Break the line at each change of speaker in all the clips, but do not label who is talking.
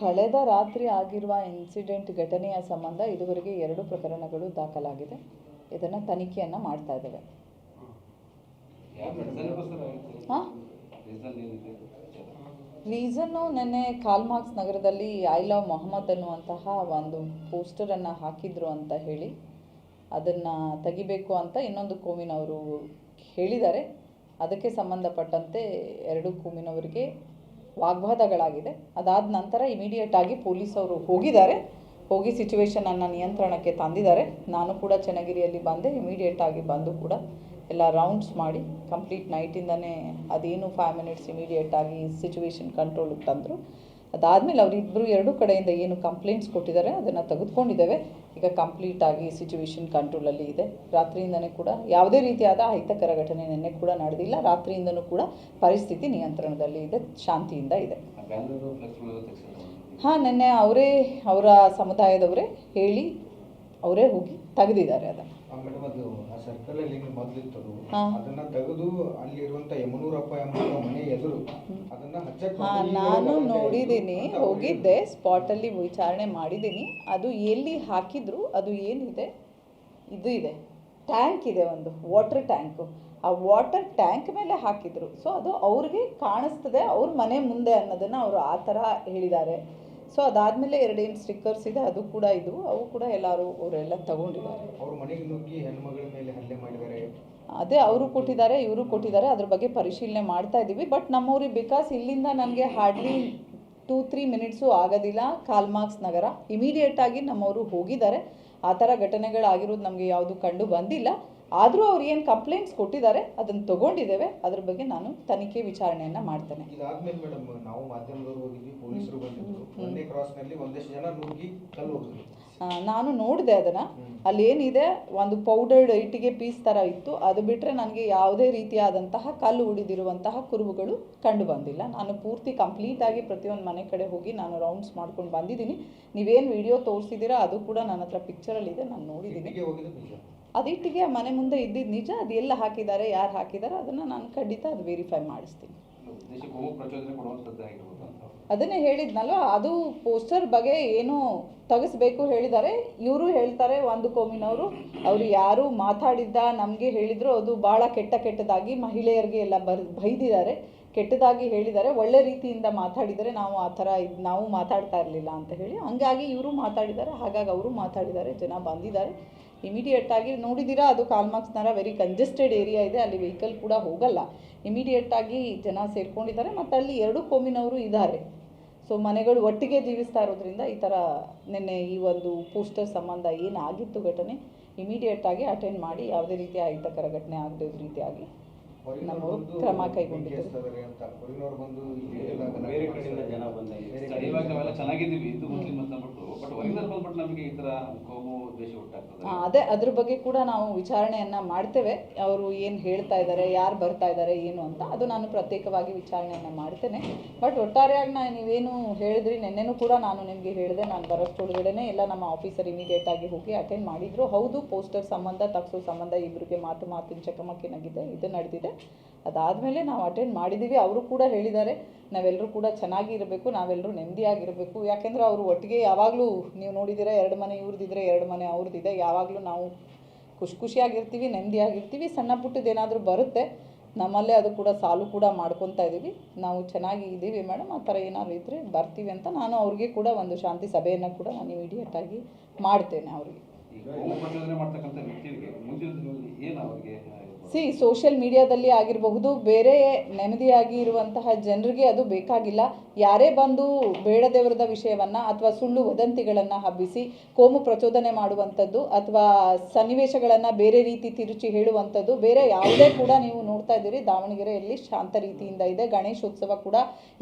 ಕಳೆದ ರಾತ್ರಿ ಆಗಿರುವ ಇನ್ಸಿಡೆಂಟ್ ಘಟನೆಯ ಸಂಬಂಧ ಇದುವರೆಗೆ ಎರಡು ಪ್ರಕರಣಗಳು ದಾಖಲಾಗಿದೆ. ಇದನ್ನು ತನಿಖೆಯನ್ನು ಮಾಡ್ತಾ ಇದ್ದೇವೆ. ಹಾಂ? ರೀಸನ್ನು ನೆನ್ನೆ ಕಾಲ್ಮಾರ್ಕ್ಸ್ ನಗರದಲ್ಲಿ ಐ ಲವ್ ಮೊಹಮ್ಮದ್ ಅನ್ನುವಂತಹ ಒಂದು ಪೋಸ್ಟರನ್ನು ಹಾಕಿದ್ರು ಅಂತ ಹೇಳಿ, ಅದನ್ನು ತೆಗಿಬೇಕು ಅಂತ ಇನ್ನೊಂದು ಕೋಮಿನವರು ಹೇಳಿದ್ದಾರೆ. ಅದಕ್ಕೆ ಸಂಬಂಧಪಟ್ಟಂತೆ ಎರಡು ಕೋಮಿನವರಿಗೆ ವಾಗ್ವಾದಗಳಾಗಿದೆ. ಅದಾದ ನಂತರ ಇಮಿಡಿಯೇಟ್ ಆಗಿ ಪೊಲೀಸ್ ಅವರು ಹೋಗಿದ್ದಾರೆ. ಹೋಗಿ ಸಿಚುವೇಶನನ್ನು ನಿಯಂತ್ರಣಕ್ಕೆ ತಂದಿದ್ದಾರೆ. ನಾನು ಕೂಡ ಚನ್ನಗಿರಿಯಲ್ಲಿ ಬಂದೆ. ಇಮಿಡಿಯೇಟ್ ಆಗಿ ಬಂದು ಕೂಡ ಎಲ್ಲ ರೌಂಡ್ಸ್ ಮಾಡಿ ಕಂಪ್ಲೀಟ್ ನೈಟಿಂದನೇ ಅದೇನು ಫೈವ್ ಮಿನಿಟ್ಸ್ ಇಮಿಡಿಯೇಟ್ ಆಗಿ ಸಿಚುವೇಶನ್ ಕಂಟ್ರೋಲಿಗೆ ತಂದರು. ಅದಾದಮೇಲೆ ಅವರಿಬ್ಬರು ಎರಡೂ ಕಡೆಯಿಂದ ಏನು ಕಂಪ್ಲೇಂಟ್ಸ್ ಕೊಟ್ಟಿದ್ದಾರೆ, ಅದನ್ನು ತೆಗೆದುಕೊಂಡಿದ್ದೇವೆ. ಈಗ ಕಂಪ್ಲೀಟ್ ಆಗಿ ಸಿಚುವೇಶನ್ ಕಂಟ್ರೋಲಲ್ಲಿ ಇದೆ. ರಾತ್ರಿಯಿಂದನೇ ಕೂಡ ಯಾವುದೇ ರೀತಿಯಾದ ಅಹಿತಕರ ಘಟನೆ ನಿನ್ನೆ ಕೂಡ ನಡೆದಿಲ್ಲ. ರಾತ್ರಿಯಿಂದನೂ ಕೂಡ ಪರಿಸ್ಥಿತಿ ನಿಯಂತ್ರಣದಲ್ಲಿ ಇದೆ, ಶಾಂತಿಯಿಂದ ಇದೆ. ಹಾಂ, ನಿನ್ನೆ ಅವರೇ, ಅವರ ಸಮುದಾಯದವರೇ ಹೇಳಿ, ಅವರೇ ಹೋಗಿ ತೆಗೆದಿದ್ದಾರೆ ಅದನ್ನು.
ಮೇಡಮ್ ಅದು ಆ ಸರ್ಕಲ್ ಅಲ್ಲಿ ಮೊದಲಿತ್ತು ಅದು
ಹಾ.
ಅದನ್ನ ತೆಗೆದು ಅಲ್ಲಿರುವಂತ ಯಮನೂರಪ್ಪ ಎಂಬ ಮನೆ ಎದುರು ಅದನ್ನ ಹಚ್ಚಕ್
ಹಾಂ
ಬಂದು
ನಾನು ನೋಡಿದ್ದೀನಿ
ಅಂತ ಅವ್ರು
ಹೋಗಿದ್ದೆ ಸ್ಪಾಟಲ್ಲಿ ವಿಚಾರಣೆ ಮಾಡಿದ್ದೀನಿ. ಅದು ಎಲ್ಲಿ ಹಾಕಿದ್ರು ಅದು ಏನಿದೆ? ಇದು ಇದೆ. ಟ್ಯಾಂಕ್ ಇದೆ ಒಂದು ವಾಟರ್ ಟ್ಯಾಂಕು ಆ ವಾಟರ್ ಟ್ಯಾಂಕ್ ಮೇಲೆ ಹಾಕಿದ್ರು. ಸೊ ಅದು ಅವ್ರಿಗೆ ಕಾಣಿಸ್ತದೆ ಅವ್ರ ಮನೆ ಮುಂದೆ ಅನ್ನೋದನ್ನ ಅವರು ಆ ಥರ ಹೇಳಿದ್ದಾರೆ. ಸೊ ಅದಾದಮೇಲೆ ಎರಡೇನು ಸ್ಟಿಕ್ಕರ್ಸ್ ಇದೆ ಅದು ಕೂಡ ಇದು. ಅವು ಕೂಡ ಎಲ್ಲರೂ ಅವರೆಲ್ಲ ತಗೊಂಡಿದ್ದಾರೆ. ಅದೇ ಅವರು ಕೊಟ್ಟಿದ್ದಾರೆ ಇವರು ಕೊಟ್ಟಿದ್ದಾರೆ. ಅದ್ರ ಬಗ್ಗೆ ಪರಿಶೀಲನೆ ಮಾಡ್ತಾ ಇದ್ದೀವಿ. ಬಟ್ ನಮ್ಮವ್ರಿಗೆ ಬಿಕಾಸ್ ಇಲ್ಲಿಂದ ನನಗೆ ಹಾರ್ಡ್ಲಿ ಟೂ ತ್ರೀ ಮಿನಿಟ್ಸು ಆಗೋದಿಲ್ಲ ಕಾಲ್ಮಾರ್ಕ್ಸ್ ನಗರ. ಇಮಿಡಿಯೇಟಾಗಿ ನಮ್ಮವರು ಹೋಗಿದ್ದಾರೆ. ಆ ಥರ ಘಟನೆಗಳಾಗಿರೋದು ನಮಗೆ ಯಾವುದು ಕಂಡು ಬಂದಿಲ್ಲ. ಆದರೂ ಅವ್ರು ಏನು ಕಂಪ್ಲೇಂಟ್ಸ್ ಕೊಟ್ಟಿದ್ದಾರೆ ಅದನ್ನು ತಗೊಂಡಿದ್ದೇವೆ. ಅದ್ರ ಬಗ್ಗೆ ನಾನು ತನಿಖೆ ವಿಚಾರಣೆಯನ್ನು ಮಾಡ್ತೇನೆ.
ಇದಾದ್ಮೇಲೆ ಮೇಡಮ್ ನಾವು ಮಾಧ್ಯಮದವ್ರು ಹೋಗಿದ್ವಿ ಪೊಲೀಸರು ಬಂದಿದ್ರು. ಒಂದೇ ಕ್ರಾಸ್ನಲ್ಲಿ ಒಂದಷ್ಟು ಜನ ನುಗ್ಗಿ ಕಲ್ಲು ಹೋಗಿದ್ರು
ನಾನು ನೋಡಿದೆ ಅದನ್ನು.
ಅಲ್ಲೇನಿದೆ
ಅಲ್ಲಿ ಏನಿದೆ ಒಂದು ಪೌಡರ್ಡ್ ಇಟ್ಟಿಗೆ ಪೀಸ್ ಥರ ಇತ್ತು. ಅದು ಬಿಟ್ಟರೆ ನನಗೆ ಯಾವುದೇ ರೀತಿಯಾದಂತಹ ಕಲ್ಲು ಉಳಿದಿರುವಂತಹ ಕುರುಹುಗಳು ಕಂಡು ಬಂದಿಲ್ಲ. ನಾನು ಪೂರ್ತಿ ಕಂಪ್ಲೀಟಾಗಿ ಪ್ರತಿಯೊಂದು ಮನೆ ಕಡೆ ಹೋಗಿ ನಾನು ರೌಂಡ್ಸ್ ಮಾಡ್ಕೊಂಡು ಬಂದಿದ್ದೀನಿ. ನೀವೇನು ವಿಡಿಯೋ ತೋರಿಸಿದ್ದೀರಾ ಅದು ಕೂಡ ನನ್ನ ಹತ್ರ ಪಿಕ್ಚರಲ್ಲಿದೆ ನಾನು ನೋಡಿದ್ದೀನಿ.
ಇಟ್ಟಿಗೆ ಹೋಗಿದ್ದು ನಿಜ
ಅದು ಇಟ್ಟಿಗೆ ಮನೆ ಮುಂದೆ ಇದ್ದಿದ್ದು ನಿಜ ಅದು ಎಲ್ಲ ಹಾಕಿದ್ದಾರೆ ಯಾರು ಹಾಕಿದ್ದಾರೆ ಅದನ್ನು ನಾನು ಖಂಡಿತ ಅದು ವೆರಿಫೈ ಮಾಡಿಸ್ತೀನಿ. ಅದನ್ನೇ ಹೇಳಿದ್ನಲ್ವ? ಅದು ಪೋಸ್ಟರ್ ಬಗ್ಗೆ ಏನು ತೆಗೆಸ್ಬೇಕು ಹೇಳಿದ್ದಾರೆ ಇವರು ಹೇಳ್ತಾರೆ ಒಂದು ಕೋಮಿನವರು ಅವರು ಯಾರು ಮಾತಾಡಿದ್ದ ನಮಗೆ ಹೇಳಿದ್ರು ಅದು ಭಾಳ ಕೆಟ್ಟ ಕೆಟ್ಟದಾಗಿ ಮಹಿಳೆಯರಿಗೆ ಎಲ್ಲ ಬರ್ ಬೈದಿದ್ದಾರೆ. ಕೆಟ್ಟದಾಗಿ ಹೇಳಿದ್ದಾರೆ ಒಳ್ಳೆ ರೀತಿಯಿಂದ ಮಾತಾಡಿದರೆ ನಾವು ಆ ಥರ ಇದು ನಾವು ಮಾತಾಡ್ತಾ ಇರಲಿಲ್ಲ ಅಂತ ಹೇಳಿ ಹಂಗಾಗಿ ಇವರು ಮಾತಾಡಿದ್ದಾರೆ. ಹಾಗಾಗಿ ಅವರು ಮಾತಾಡಿದ್ದಾರೆ ಜನ ಬಂದಿದ್ದಾರೆ. ಇಮಿಡಿಯೇಟ್ ಆಗಿ ನೋಡಿದ್ದೀರಾ ಅದು ಕಾಲ್ಮಾರ್ಕ್ಸ್ನರ ವೆರಿ ಕಂಜೆಸ್ಟೆಡ್ ಏರಿಯಾ ಇದೆ. ಅಲ್ಲಿ ವೆಹಿಕಲ್ ಕೂಡ ಹೋಗಲ್ಲ. ಇಮಿಡಿಯೇಟ್ ಆಗಿ ಜನ ಸೇರ್ಕೊಂಡಿದ್ದಾರೆ. ಮತ್ತು ಅಲ್ಲಿ ಎರಡು ಕೋಮಿನವರು ಇದ್ದಾರೆ ಸೊ ಮನೆಗಳು ಒಟ್ಟಿಗೆ ಜೀವಿಸ್ತಾ ಇರೋದ್ರಿಂದ ಈ ಥರ ನಿನ್ನೆ ಈ ಒಂದು ಪೋಸ್ಟರ್ ಸಂಬಂಧ ಏನಾಗಿತ್ತು ಘಟನೆ? ಇಮಿಡಿಯೇಟ್ ಆಗಿ ಅಟೆಂಡ್ ಮಾಡಿ, ಯಾವುದೇ ರೀತಿಯ ಅಹಿತಕರ ಘಟನೆ ಆಗದೇ ರೀತಿಯಾಗಿ.
ಬಂದು
ಕ್ರಮ ಕೈಗೊಂಡಿದ್ದೇವೆ ಅದೇ ಅದ್ರ ಬಗ್ಗೆ ಕೂಡ ನಾವು ವಿಚಾರಣೆಯನ್ನ ಮಾಡ್ತೇವೆ. ಅವರು ಏನು ಹೇಳ್ತಾ ಇದ್ದಾರೆ ಯಾರು ಬರ್ತಾ ಇದ್ದಾರೆ ಏನು ಅಂತ ಅದು ನಾನು ಪ್ರತ್ಯೇಕವಾಗಿ ವಿಚಾರಣೆಯನ್ನ ಮಾಡ್ತೇನೆ. ಬಟ್ ಒಟ್ಟಾರೆಯಾಗಿ ನಾನು ನೀವೇನು ಹೇಳಿದ್ರಿ ನಿನ್ನೆನೂ ಕೂಡ ನಾನು ನಿಮಗೆ ಹೇಳಿದೆ ನಾನು ಬರೋಷ್ಟೊಳಗಡೆನೆ ಎಲ್ಲ ನಮ್ಮ ಆಫೀಸರ್ ಇಮಿಡಿಯೇಟ್ ಆಗಿ ಹೋಗಿ ಅಟೆಂಡ್ ಮಾಡಿದ್ರು. ಹೌದು ಪೋಸ್ಟರ್ ಸಂಬಂಧ ತಗ್ಸೋ ಸಂಬಂಧ ಇಬ್ಬರಿಗೆ ಮಾತು ಮಾತಿನ ಚಕಮಕಿನಾಗಿದೆ ಇದು ನಡೆದಿದೆ. ಅದಾದಮೇಲೆ ನಾವು ಅಟೆಂಡ್ ಮಾಡಿದ್ದೀವಿ ಅವರು ಕೂಡ ಹೇಳಿದ್ದಾರೆ ನಾವೆಲ್ಲರೂ ಕೂಡ ಚೆನ್ನಾಗಿ ಇರಬೇಕು ನಾವೆಲ್ಲರೂ ನೆಮ್ಮದಿಯಾಗಿರಬೇಕು. ಯಾಕೆಂದರೆ ಅವರು ಒಟ್ಟಿಗೆ ಯಾವಾಗಲೂ ನೀವು ನೋಡಿದ್ದೀರಾ, ಎರಡು ಮನೆ ಇವ್ರದ್ದಿದ್ರೆ ಎರಡು ಮನೆ ಅವ್ರದ್ದಿದೆ ಯಾವಾಗಲೂ ನಾವು ಖುಷಿ ಖುಷಿಯಾಗಿರ್ತೀವಿ, ನೆಮ್ಮದಿಯಾಗಿರ್ತೀವಿ. ಸಣ್ಣ ಪುಟ್ಟದ್ದೇನಾದರೂ ಬರುತ್ತೆ, ನಮ್ಮಲ್ಲೇ ಅದು ಕೂಡ ಸಾಲು ಕೂಡ ಮಾಡ್ಕೊತಾ ಇದ್ದೀವಿ ನಾವು ಚೆನ್ನಾಗಿ ಇದ್ದೀವಿ ಮೇಡಮ್. ಆ ಥರ ಏನಾದರೂ ಇದ್ದರೆ ಬರ್ತೀವಿ ಅಂತ ನಾನು ಅವ್ರಿಗೆ ಕೂಡ ಒಂದು ಶಾಂತಿ ಸಭೆಯನ್ನು ಕೂಡ ನಾನು ಇಮಿಡಿಯೇಟ್ ಆಗಿ ಮಾಡ್ತೇನೆ ಅವರಿಗೆ. ಸಿ ಸೋಷಿಯಲ್ ಮೀಡಿಯಾದಲ್ಲಿ ಆಗಿರಬಹುದು ಬೇರೆ ನೆಮ್ಮದಿಯಾಗಿ ಇರುವಂತಹ ಜನರಿಗೆ ಅದು ಬೇಕಾಗಿಲ್ಲ. ಯಾರೇ ಬಂದು ಬೇಡದೇವರದ ವಿಷಯವನ್ನು ಅಥವಾ ಸುಳ್ಳು ವದಂತಿಗಳನ್ನು ಹಬ್ಬಿಸಿ ಕೋಮು ಪ್ರಚೋದನೆ ಮಾಡುವಂಥದ್ದು ಅಥವಾ ಸನ್ನಿವೇಶಗಳನ್ನು ಬೇರೆ ರೀತಿ ತಿರುಚಿ ಹೇಳುವಂಥದ್ದು, ಬೇರೆ ಯಾವುದೇ ಕೂಡ ನೀವು ನೋಡ್ತಾ ಇದ್ದೀರಿ. ದಾವಣಗೆರೆಯಲ್ಲಿ ಶಾಂತ ರೀತಿಯಿಂದ ಇದೆ. ಗಣೇಶೋತ್ಸವ ಕೂಡ,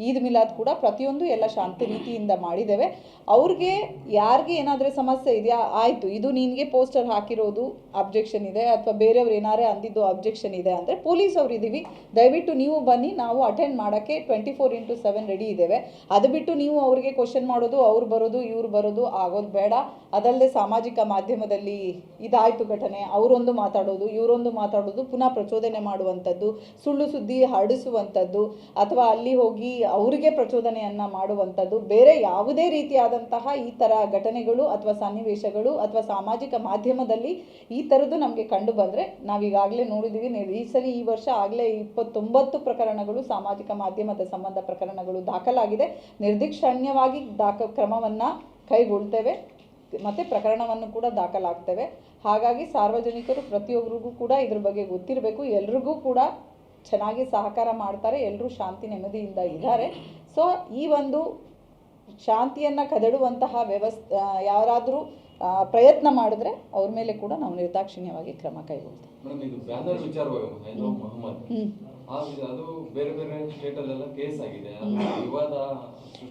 ಈದ್ ಮಿಲಾದ್ ಕೂಡ ಪ್ರತಿಯೊಂದು ಎಲ್ಲ ಶಾಂತ ರೀತಿಯಿಂದ ಮಾಡಿದ್ದೇವೆ. ಅವ್ರಿಗೆ, ಯಾರಿಗೆ ಏನಾದರೂ ಸಮಸ್ಯೆ ಇದೆಯಾ, ಆಯಿತು. ಇದು ನಿನಗೆ ಪೋಸ್ಟರ್ ಹಾಕಿರೋದು ಅಬ್ಜೆಕ್ಷನ್ ಇದೆ ಅಥವಾ ಬೇರೆಯವ್ರು ಏನಾರೇ ಅಂದಿದ್ದು ಅಬ್ಜೆಕ್ಷನ್ ಇದೆ ಅಂದರೆ ಪೊಲೀಸ್ ಅವ್ರು ಇದ್ದೀವಿ ದಯವಿಟ್ಟು ನೀವು ಬನ್ನಿ, ನಾವು ಅಟೆಂಡ್ ಮಾಡೋಕ್ಕೆ twenty four into seven ready ಇದ್ದೇವೆ ಅದು ಬಿಟ್ಟು ನೀವು ಅವರಿಗೆ ಕ್ವಶನ್ ಮಾಡೋದು, ಅವ್ರು ಬರೋದು, ಇವ್ರು ಬರೋದು ಆಗೋದು ಬೇಡ. ಅದಲ್ಲದೆ ಸಾಮಾಜಿಕ ಮಾಧ್ಯಮದಲ್ಲಿ ಇದಾಯಿತು ಘಟನೆ. ಅವರೊಂದು ಮಾತಾಡೋದು, ಇವರೊಂದು ಮಾತಾಡೋದು, ಪುನಃ ಪ್ರಚೋದನೆ ಮಾಡುವಂಥದ್ದು, ಸುಳ್ಳು ಸುದ್ದಿ ಹರಡಿಸುವಂಥದ್ದು, ಅಥವಾ ಅಲ್ಲಿ ಹೋಗಿ ಅವರಿಗೆ ಪ್ರಚೋದನೆಯನ್ನು ಮಾಡುವಂಥದ್ದು, ಬೇರೆ ಯಾವುದೇ ರೀತಿಯಾದಂತಹ ಈ ಥರ ಘಟನೆಗಳು ಅಥವಾ ಸನ್ನಿವೇಶಗಳು ಅಥವಾ ಸಾಮಾಜಿಕ ಮಾಧ್ಯಮದಲ್ಲಿ ಈ ಥರದ್ದು ನಮಗೆ ಕಂಡು ಬಂದರೆ ನಾವೀಗಾಗಲೇ ನೋಡಿದ್ದೀವಿ ಈ ಸರಿ ಈ ವರ್ಷ ಆಗಲೇ ಇಪ್ಪತ್ತೊಂಬತ್ತು ಪ್ರಕರಣಗಳು, ಸಾಮಾಜಿಕ ಮಾಧ್ಯಮದ ಸಂಬಂಧ ಪ್ರಕರಣಗಳು ದಾಖಲಾಗಿದೆ. ನಿರ್ದಿಕ್ಷಣ್ಯವಾಗಿ ದಾಖ ಕ್ರಮವನ್ನು ಕೈಗೊಳ್ತೇವೆ. ಮತ್ತು ಪ್ರಕರಣವನ್ನು ಕೂಡ ದಾಖಲಾಗ್ತೇವೆ. ಹಾಗಾಗಿ ಸಾರ್ವಜನಿಕರು ಪ್ರತಿಯೊಬ್ಬರಿಗೂ ಕೂಡ ಇದ್ರ ಬಗ್ಗೆ ಗೊತ್ತಿರಬೇಕು. ಎಲ್ರಿಗೂ ಕೂಡ ಚೆನ್ನಾಗಿ ಸಹಕಾರ ಮಾಡ್ತಾರೆ. ಎಲ್ಲರೂ ಶಾಂತಿ ನೆಮ್ಮದಿಯಿಂದ ಇದ್ದಾರೆ. ಸೊ ಈ ಒಂದು ಶಾಂತಿಯನ್ನು ಕದಡುವಂತಹ ವ್ಯವಸ್ಥೆ ಯಾರಾದರೂ ಪ್ರಯತ್ನ ಮಾಡಿದ್ರೆ ಅವ್ರ ಮೇಲೆ ಕೂಡ ನಾವು ನಿರ್ದಾಕ್ಷಿಣ್ಯವಾಗಿ ಕ್ರಮ ಕೈಗೊಳ್ತೇವೆ.
ಅದು ಬೇರೆ ಬೇರೆ ಕೇಸ್ ಆಗಿದೆ. ಅದು ವಿವಾದ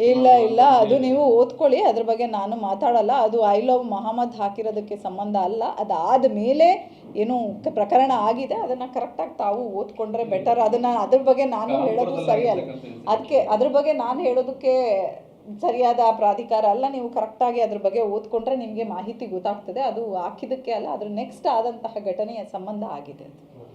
ಇಲ್ಲ ಇಲ್ಲ. ಅದು ನೀವು ಓದ್ಕೊಳ್ಳಿ. ಅದ್ರ ಬಗ್ಗೆ ನಾನು ಮಾತಾಡಲ್ಲ. ಅದು ಐ ಲವ್ ಮಹಮ್ಮದ್ ಹಾಕಿರೋದಕ್ಕೆ ಸಂಬಂಧ ಅಲ್ಲ. ಅದಾದ ಮೇಲೆ ಏನು ಪ್ರಕರಣ ಆಗಿದೆ. ಅದನ್ನು ಕರೆಕ್ಟಾಗಿ ತಾವು ಓದ್ಕೊಂಡ್ರೆ ಬೆಟರ್ ಅದನ್ನ ಅದ್ರ ಬಗ್ಗೆ ನಾನು ಹೇಳೋದು ಸರಿಯಲ್ಲ. ಅದಕ್ಕೆ ಅದ್ರ ಬಗ್ಗೆ ನಾನು ಹೇಳೋದಕ್ಕೆ ಸರಿಯಾದ ಪ್ರಾಧಿಕಾರ ಅಲ್ಲ. ನೀವು ಕರೆಕ್ಟಾಗಿ ಅದ್ರ ಬಗ್ಗೆ ಓದ್ಕೊಂಡ್ರೆ ನಿಮಗೆ ಮಾಹಿತಿ ಗೊತ್ತಾಗ್ತದೆ. ಅದು ಹಾಕಿದ್ದಕ್ಕೆ ಅಲ್ಲ. ಅದ್ರ ನೆಕ್ಸ್ಟ್ ಆದಂತಹ ಘಟನೆಯ ಸಂಬಂಧ ಆಗಿದೆ.